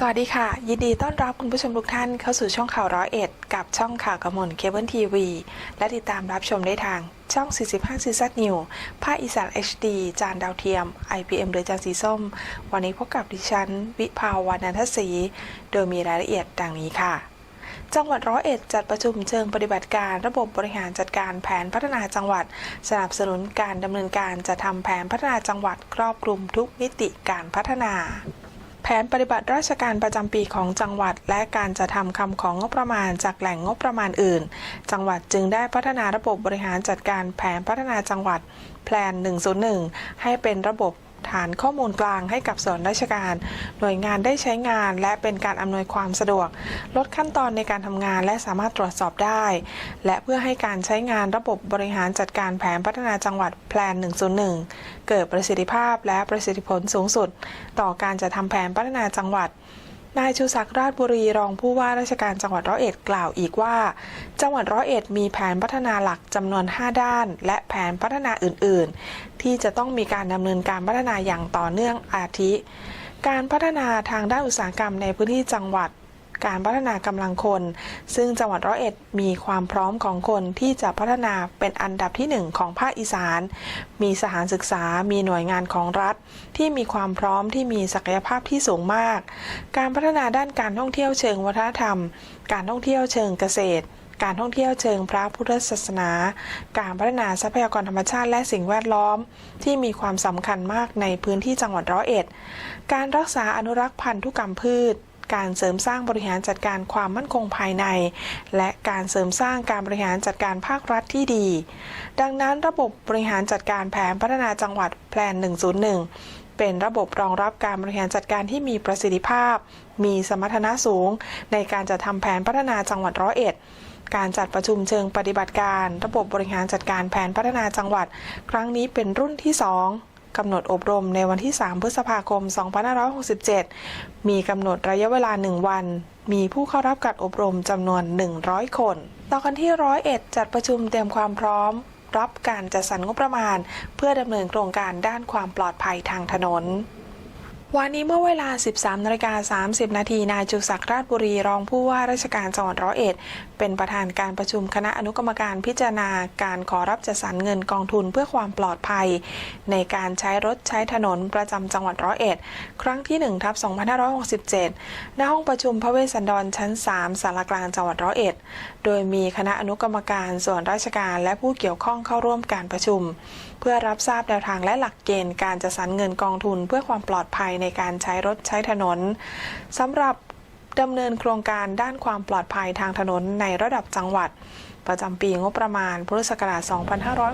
สวัสดีค่ะ ยินดีต้อนรับคุณผู้ชมทุกท่านเข้าสู่ช่องข่าวร้อยเอ็ดกับช่องข่าวกระมลเคเบิลทีวีและติดตามรับชมได้ทางช่อง 45 ซีซัดนิวภาคอีสาน HD จานดาวเทียม IPM หรือจานสีส้ม วันนี้พบกับดิฉัน วิภาวานันทศรีโดยมีรายละเอียดดังนี้ค่ะ จังหวัดร้อยเอ็ดจัดประชุมเชิงปฏิบัติการระบบบริหารจัดการแผนพัฒนาจังหวัด สนับสนุนการดำเนินการจะทำแผนพัฒนาจังหวัดครอบคลุมทุกมิติการพัฒนา ผนปฏิบัติราชการประจำปีของจังหวัด และการจะทำคำของงบประมาณจากแหล่งงบประมาณอื่น จังหวัดจึงได้พัฒนาระบบบริหารจัดการแผนพัฒนาจังหวัดแพลน 101 ให้เป็นระบบ ฐานข้อมูลกลางให้กับส่วนราชการ หน่วยงานได้ใช้งาน และเป็นการอำนวยความสะดวก ลดขั้นตอนในการทำงานและสามารถตรวจสอบได้ และเพื่อให้การใช้งานระบบบริหารจัดการแผนพัฒนาจังหวัดแพลน 101 เกิดประสิทธิภาพและประสิทธิผลสูงสุด ต่อการจะทำแผนพัฒนาจังหวัด นายชูศักดิ์ราชบุรีรองผู้ว่าราชการจังหวัดร้อยเอ็ดกล่าวอีกว่า จังหวัดร้อยเอ็ดมีแผนพัฒนาหลักจำนวน 5 ด้าน และแผนพัฒนาอื่น ๆ ที่จะต้องมีการดำเนินการพัฒนาอย่างต่อเนื่องอาทิ การพัฒนาทางด้านอุตสาหกรรมในพื้นที่จังหวัด การพัฒนากำลังคน ซึ่งจังหวัดร้อยเอ็ดมีความพร้อมของคนที่จะพัฒนาเป็นอันดับที่หนึ่งของภาคอีสาน มีสถานศึกษา มีหน่วยงานของรัฐ ที่มีความพร้อมที่มีศักยภาพที่สูงมาก การพัฒนาด้านการท่องเที่ยวเชิงวัฒนธรรม การท่องเที่ยวเชิงเกษตรการท่องเที่ยวเชิงพระพุทธศาสนา การพัฒนาทรัพยากรธรรมชาติและสิ่งแวดล้อม ที่มีความสำคัญมากในพื้นที่จังหวัดร้อยเอ็ด การรักษาอนุรักษ์พันธุกรรมพืช การเสริมสร้างบริหารจัดการความมั่นคงภายใน และการเสริมสร้างการบริหารจัดการภาครัฐที่ดี ดังนั้นระบบบริหารจัดการแผนพัฒนาจังหวัดแพลน 101เป็นระบบรองรับการบริหารจัดการที่มีประสิทธิภาพ มีสมรรถนะสูง ในการจะทำแผนพัฒนาจังหวัดร้อยเอ็ด การจัดประชุมเชิงปฏิบัติการ ระบบบริหารจัดการแผนพัฒนาจังหวัด ครั้งนี้เป็นรุ่นที่ 2 กำหนดอบรมในวันที่ 3 พฤษภาคม 2567 มีกำหนดระยะเวลา 1 วัน มีผู้เข้ารับการอบรมจำนวน 100 คน ต่อกันที่ร้อยเอ็ดจัดประชุมเตรียมความพร้อม รับการจัดสรรงบประมาณ เพื่อดำเนินโครงการด้านความปลอดภัยทางถนนวันนี้เมื่อเวลา 13นาฬิกา30 นาที นายจุศักดิ์ราชบุรี รองผู้ว่าราชการจังหวัดร้อยเอ็ด เป็นประธานการประชุมคณะอนุกรรมการพิจารณาการขอรับจัดสรรเงินกองทุนเพื่อความปลอดภัย ในการใช้รถใช้ถนนประจำจังหวัดร้อยเอ็ด ครั้งที่1ทับ2567 ณห้องประชุมพระเวสสันดรชั้น 3สารกลางจังหวัดร้อยเอ็ด โดยมีคณะอนุกรรมการส่วนราชการและผู้เกี่ยวข้องเข้าร่วมการประชุม เพื่อรับทราบแนวทางและหลักเกณฑ์การจัดสรรเงินกองทุนเพื่อความปลอดภัยในการใช้รถใช้ถนนสำหรับ ดำเนินโครงการด้านความปลอดภัยทางถนนในระดับจังหวัด ประจำปีงบประมาณพุทธศักราช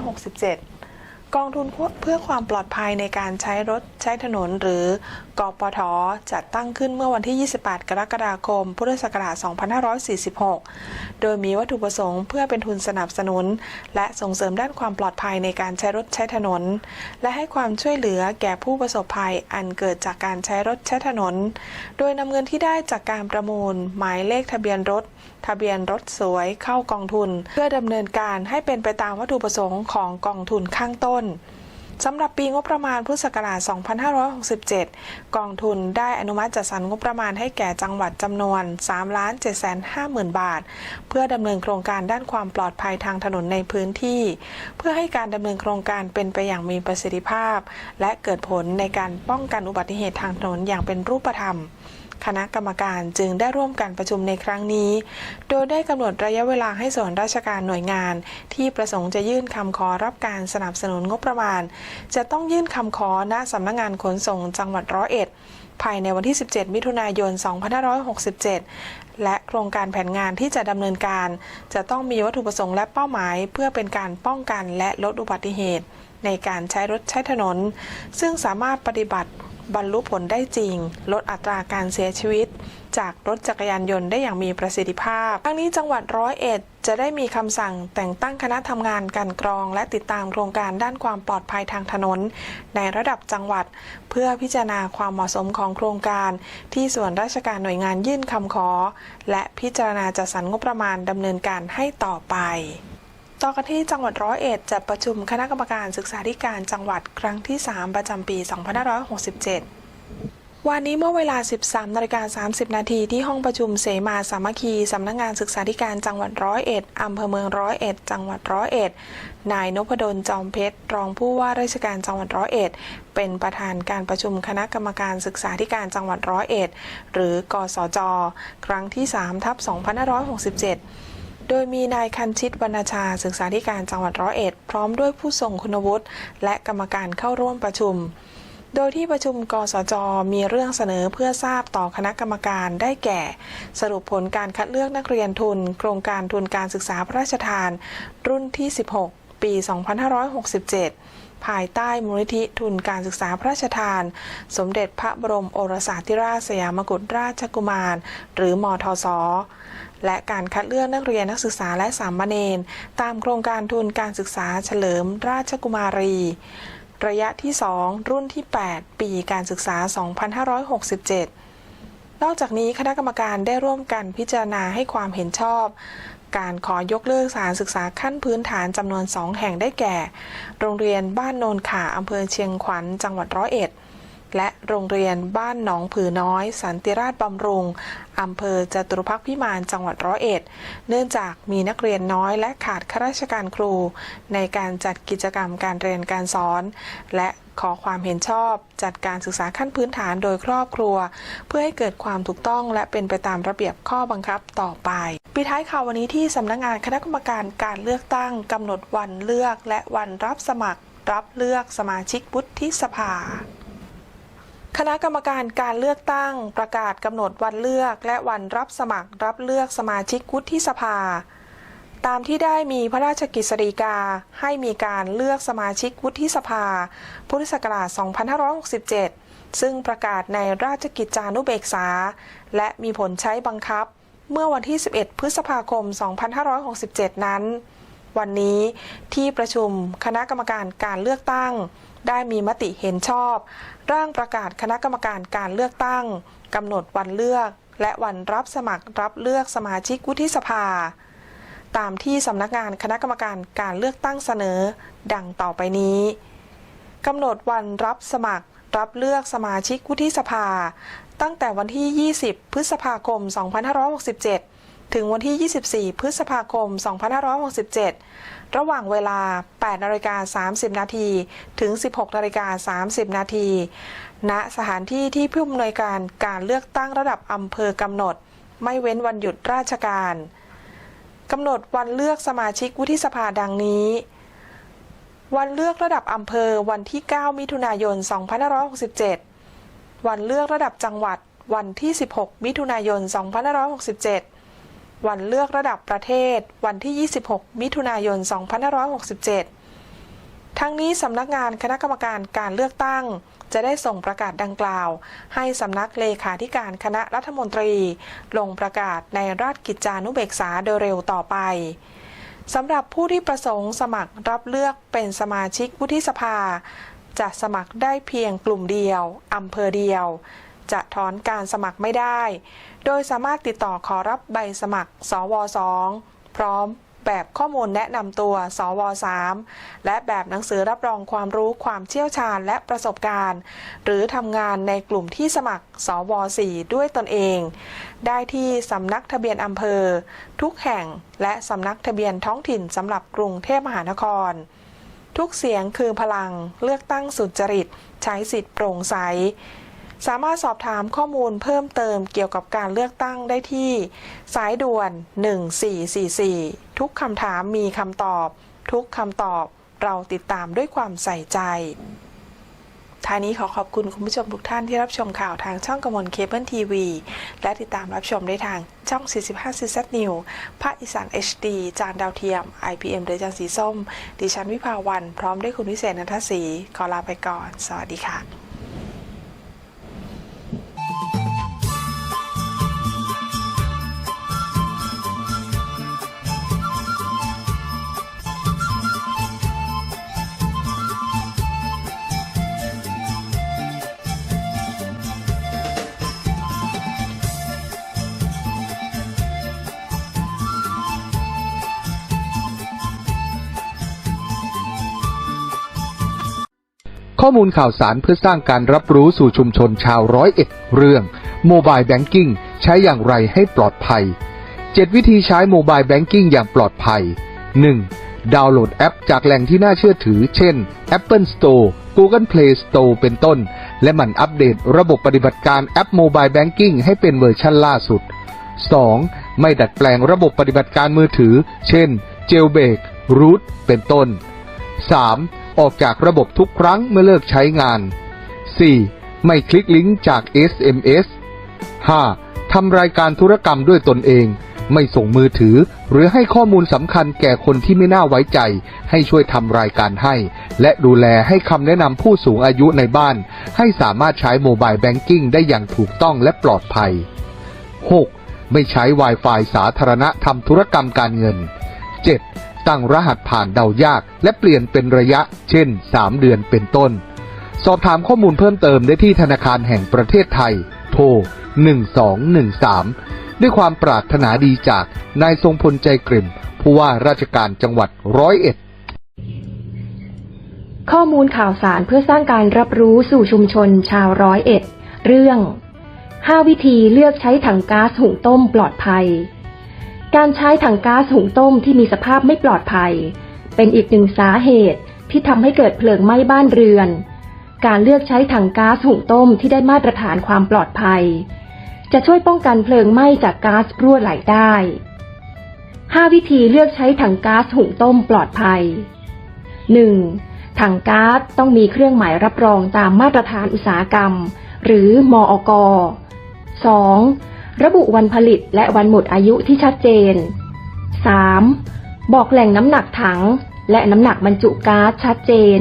2567 กองทุนเพื่อความปลอดภัยในการใช้รถใช้ถนนหรือกปทจัดตั้งขึ้นเมื่อวันที่ 28 กรกฎาคม พุทธศักราช 2546 โดยมีวัตถุประสงค์เพื่อเป็นทุนสนับสนุน และส่งเสริมด้านความปลอดภัยในการใช้รถใช้ถนน และให้ความช่วยเหลือแก่ผู้ประสบภัยอันเกิดจากการใช้รถใช้ถนน โดยนำเงินที่ได้จากการประมูล หมายเลขทะเบียนรถ ทะเบียนรถสวยเข้ากองทุน เพื่อดำเนินการให้เป็นไปตามวัตถุประสงค์ของกองทุนข้างต้น สำหรับปีงบประมาณพุทธศักราช 2567 กองทุนได้อนุมัติจัดสรรงบประมาณให้แก่จังหวัดจำนวน3 7 5 0 0 0 0 บาท เพื่อดำเนินโครงการด้านความปลอดภัยทางถนนในพื้นที่ เพื่อให้การดำเนินโครงการเป็นไปอย่างมีประสิทธิภาพ และเกิดผลในการป้องกันอุบัติเหตุทางถนนอย่างเป็นรูปธรรมคณะกรรมการจึงได้ร่วมกันประชุมในครั้งนี้ โดยได้กำหนดระยะเวลาให้ส่วนราชการหน่วยงาน ที่ประสงค์จะยื่นคำขอรับการสนับสนุนงบประมาณจะต้องยื่นคำขอณสำนักงานขนส่งจังหวัดร้อยเอ็ด ภายในวันที่ 17 มิถุนายน 2567 และโครงการแผนงานที่จะดำเนินการ จะต้องมีวัตถุประสงค์และเป้าหมาย เพื่อเป็นการป้องกันและลดอุบัติเหตุ ในการใช้รถใช้ถนน ซึ่งสามารถปฏิบัติ บรรลุผลได้จริง ลดอัตราการเสียชีวิต จากรถจักรยานยนต์ได้อย่างมีประสิทธิภาพ ทั้งนี้จังหวัดร้อยเอ็ดจะได้มีคำสั่งแต่งตั้งคณะทำงานการกรอง และติดตามโครงการด้านความปลอดภัยทางถนน ในระดับจังหวัด เพื่อพิจารณาความเหมาะสมของโครงการ ที่ส่วนราชการหน่วยงานยื่นคำขอ และพิจารณาจัดสรรงบประมาณดำเนินการให้ต่อไป ต่อกันที่จังหวัดร้อยเอ็ดจัดประชุมคณะกรรมการศึกษาธิการจังหวัดครั้งที่ 3 ประจำปี 2567วันนี้เมื่อเวลา 13นาฬิกา30 นาทีที่ห้องประชุมเสมาสามัคคีสำนักงงานศึกษาธิการจังหวัดร้อยเอ็ดอำเภอเมืองร้อยเอ็ด จังหวัดร้อยเอ็ด นายนพดลจอมเพชร รองผู้ว่าราชการจังหวัดร้อยเอ็ด เป็นประธานการประชุมคณะกรรมการศึกษาธิการจังหวัดร้อยเอ็ด หรือกสจ ครั้งที่3ทับ2567 โดยมีนายคันชิตวรรณชาศึกษาธิการจังหวัดร้อยเอ็ด พร้อมด้วยผู้ทรงคุณวุฒิและกรรมการเข้าร่วมประชุม โดยที่ประชุมกสจมีเรื่องเสนอเพื่อทราบต่อคณะกรรมการได้แก่ สรุปผลการคัดเลือกนักเรียนทุน โครงการทุนการศึกษาพระราชทาน รุ่นที่ 16 ปี 2567 ภายใต้มูลนิธิทุนการศึกษาพระราชทาน สมเด็จพระบรมโอรสาธิราชสยามกุฎราชกุมาร หรือมทศ และการคัดเลือกนักเรียนนักศึกษาและสามเณรตามโครงการทุนการศึกษาเฉลิมราชกุมารี ระยะที่ 2 รุ่นที่ 8 ปีการศึกษา 2567 นอกจากนี้คณะกรรมการได้ร่วมกันพิจารณาให้ความเห็นชอบ การขอยกเลิกสถานศึกษาขั้นพื้นฐานจำนวน 2 แห่งได้แก่ โรงเรียนบ้านโนนขาอำเภอเชียงขวัญจังหวัดร้อยเอ็ด และโรงเรียนบ้านหนองผือน้อย สันติราชบำรุงอำเภอจตุรพักษ์พิมานจังหวัดร้อยเอ็ด เนื่องจากมีนักเรียนน้อยและขาดข้าราชการครู ในการจัดกิจกรรมการเรียนการสอน และขอความเห็นชอบ จัดการศึกษาขั้นพื้นฐานโดยครอบครัว เพื่อให้เกิดความถูกต้องและเป็นไปตามระเบียบข้อบังคับต่อไปปิดท้ายข่าววันนี้ที่สำนักงานคณะกรรมการการเลือกตั้งกำหนดวันเลือกและวันรับสมัคร รับเลือกสมาชิกวุฒิสภา คณะกรรมการการเลือกตั้งประกาศกำหนดวันเลือก และวันรับสมัครรับเลือกสมาชิกวุฒิสภา ตามที่ได้มีพระราชกฤษฎีกาให้มีการเลือกสมาชิกวุฒิสภา พุทธศักราช 2567 ซึ่งประกาศในราชกิจจานุเบกษา และมีผลใช้บังคับ เมื่อวันที่ 11 พฤษภาคม 2567 นั้น วันนี้ที่ประชุมคณะกรรมการการเลือกตั้ง ได้มีมติเห็นชอบ ร่างประกาศคณะกรรมการการเลือกตั้งกำหนดวันเลือก และวันรับสมัครรับเลือกสมาชิกวุฒิสภา ตามที่สำนักงานคณะกรรมการการเลือกตั้งเสนอ ดังต่อไปนี้กำหนดวันรับสมัครรับเลือกสมาชิกวุฒิสภา ตั้งแต่วันที่ 20 พฤษภาคม 2567 ถึงวันที่ 24 พฤษภาคม 2567 ระหว่างเวลา 8นาฬิกา30 นาทีถึง 16นาฬิกา30 นาทีณสถานที่ที่ผู้อำนวยการการเลือกตั้งระดับอำเภอกำหนด ไม่เว้นวันหยุดราชการกำหนดวันเลือกสมาชิกวุฒิสภาดังนี้ วันเลือกระดับอำเภอวันที่ 9 มิถุนายน 2567 วันเลือกระดับจังหวัดวันที่ 16 มิถุนายน 2567 วันเลือกระดับประเทศ วันที่ 26 มิถุนายน 2567 ทั้งนี้สำนักงานคณะกรรมการการเลือกตั้ง จะได้ส่งประกาศดังกล่าว ให้สำนักเลขาธิการคณะรัฐมนตรี ลงประกาศในราชกิจจานุเบกษาโดยเร็วต่อไปสำหรับผู้ที่ประสงค์สมัครรับเลือกเป็นสมาชิกวุฒิสภา จะสมัครได้เพียงกลุ่มเดียวอำเภอเดียว จะถอนการสมัครไม่ได้ โดยสามารถติดต่อขอรับใบสมัคร สว 2 พร้อมแบบข้อมูลแนะนำตัว สว 3 และแบบหนังสือรับรองความรู้ความเชี่ยวชาญและประสบการณ์ หรือทำงานในกลุ่มที่สมัคร สว 4 ด้วยตนเอง ได้ที่สำนักทะเบียนอำเภอ ทุกแห่งและสำนักทะเบียนท้องถิ่นสำหรับกรุงเทพมหานคร ทุกเสียงคือพลังเลือกตั้งสุจริต ใช้สิทธิโปร่งใส สามารถสอบถามข้อมูลเพิ่มเติมเกี่ยวกับการเลือกตั้งได้ที่ สายด่วน 1444 ทุกคำถามมีคำตอบ ทุกคำตอบเราติดตามด้วยความใส่ใจท้ายนี้ขอขอบคุณคุณผู้ชมทุกท่านที่รับชมข่าวทางช่องกมลเคเบิลทีวีและติดตามรับชมได้ทางช่อง 45 c z New ภาคอีสาน HD จานดาวเทียม IPM หรือจานสีส้ม ดิฉันวิภาวัน พร้อมด้วยคุณวิเศษนันทศรีขอลาไปก่อน สวัสดีค่ะ ข้อมูลข่าวสารเพื่อสร้างการรับรู้สู่ชุมชนชาวร้อยเอ็ดเรื่องโมบายแบงกิ้งใช้อย่างไรให้ปลอดภัย 7 วิธีใช้โมบายแบงกิ้งอย่างปลอดภัย 1. ดาวน์โหลดแอปจากแหล่งที่น่าเชื่อถือ เช่น Apple Store Google Play Store เป็นต้น และหมั่นอัปเดตระบบปฏิบัติการแอปโมบายแบงกิ้งให้เป็นเวอร์ชันล่าสุด 2. ไม่ดัดแปลงระบบปฏิบัติการมือถือ เช่น Jailbreak Root เป็นต้น 3. ออกจากระบบทุกครั้งเมื่อเลิกใช้งาน 4. ไม่คลิกลิงก์จาก SMS 5. ทำรายการธุรกรรมด้วยตนเอง ไม่ส่งมือถือ หรือให้ข้อมูลสำคัญแก่คนที่ไม่น่าไว้ใจ ให้ช่วยทำรายการให้ และดูแลให้คำแนะนำผู้สูงอายุในบ้าน ให้สามารถใช้โมบายแบงกิ้งได้อย่างถูกต้องและปลอดภัย 6. ไม่ใช้ Wi-Fi สาธารณะทำธุรกรรมการเงิน 7. ตั้งรหัสผ่านเดายาก และเปลี่ยนเป็นระยะ เช่น 3 เดือนเป็นต้น สอบถามข้อมูลเพิ่มเติมได้ที่ธนาคารแห่งประเทศไทย โทร 1213 ด้วยความปรารถนาดีจากนายทรงพลใจกริ่มผู้ว่าราชการจังหวัดร้อยเอ็ดข้อมูลข่าวสารเพื่อสร้างการรับรู้สู่ชุมชนชาวร้อยเอ็ด เรื่อง 5 วิธีเลือกใช้ถังก๊าซหุงต้มปลอดภัย การใช้ถังก๊าซหุงต้มที่มีสภาพไม่ปลอดภัย เป็นอีกหนึ่งสาเหตุที่ทำให้เกิดเพลิงไหม้บ้านเรือน การเลือกใช้ถังก๊าซหุงต้มที่ได้มาตรฐานความปลอดภัย จะช่วยป้องกันเพลิงไหม้จากก๊าซรั่วไหลได้ 5 วิธีเลือกใช้ถังก๊าซหุงต้มปลอดภัย 1. ถังก๊าซต้องมีเครื่องหมายรับรองตามมาตรฐานอุตสาหกรรม หรือมอก 2. ระบุวันผลิตและวันหมดอายุที่ชัดเจน 3. บอกแหล่งน้ำหนักถัง และน้ำหนักบรรจุก๊าซชัดเจน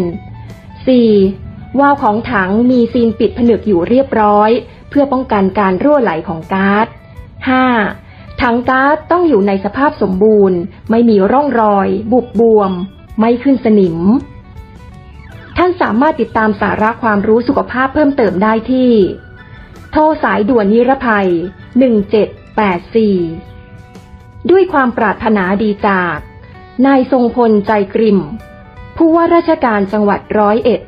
4. วาล์วของถังมีซีนปิดผนึกอยู่เรียบร้อย เพื่อป้องกันการรั่วไหลของก๊าซ 5. ถังก๊าซต้องอยู่ในสภาพสมบูรณ์ ไม่มีร่องรอย บุบบวม ไม่ขึ้นสนิม ท่านสามารถติดตามสาระความรู้สุขภาพเพิ่มเติมได้ที่ โทรสายด่วนนิรภัย 1784 ด้วยความปรารถนาดีจาก นายทรงพลใจกริม ผู้ว่าราชการจังหวัดร้อยเอ็ด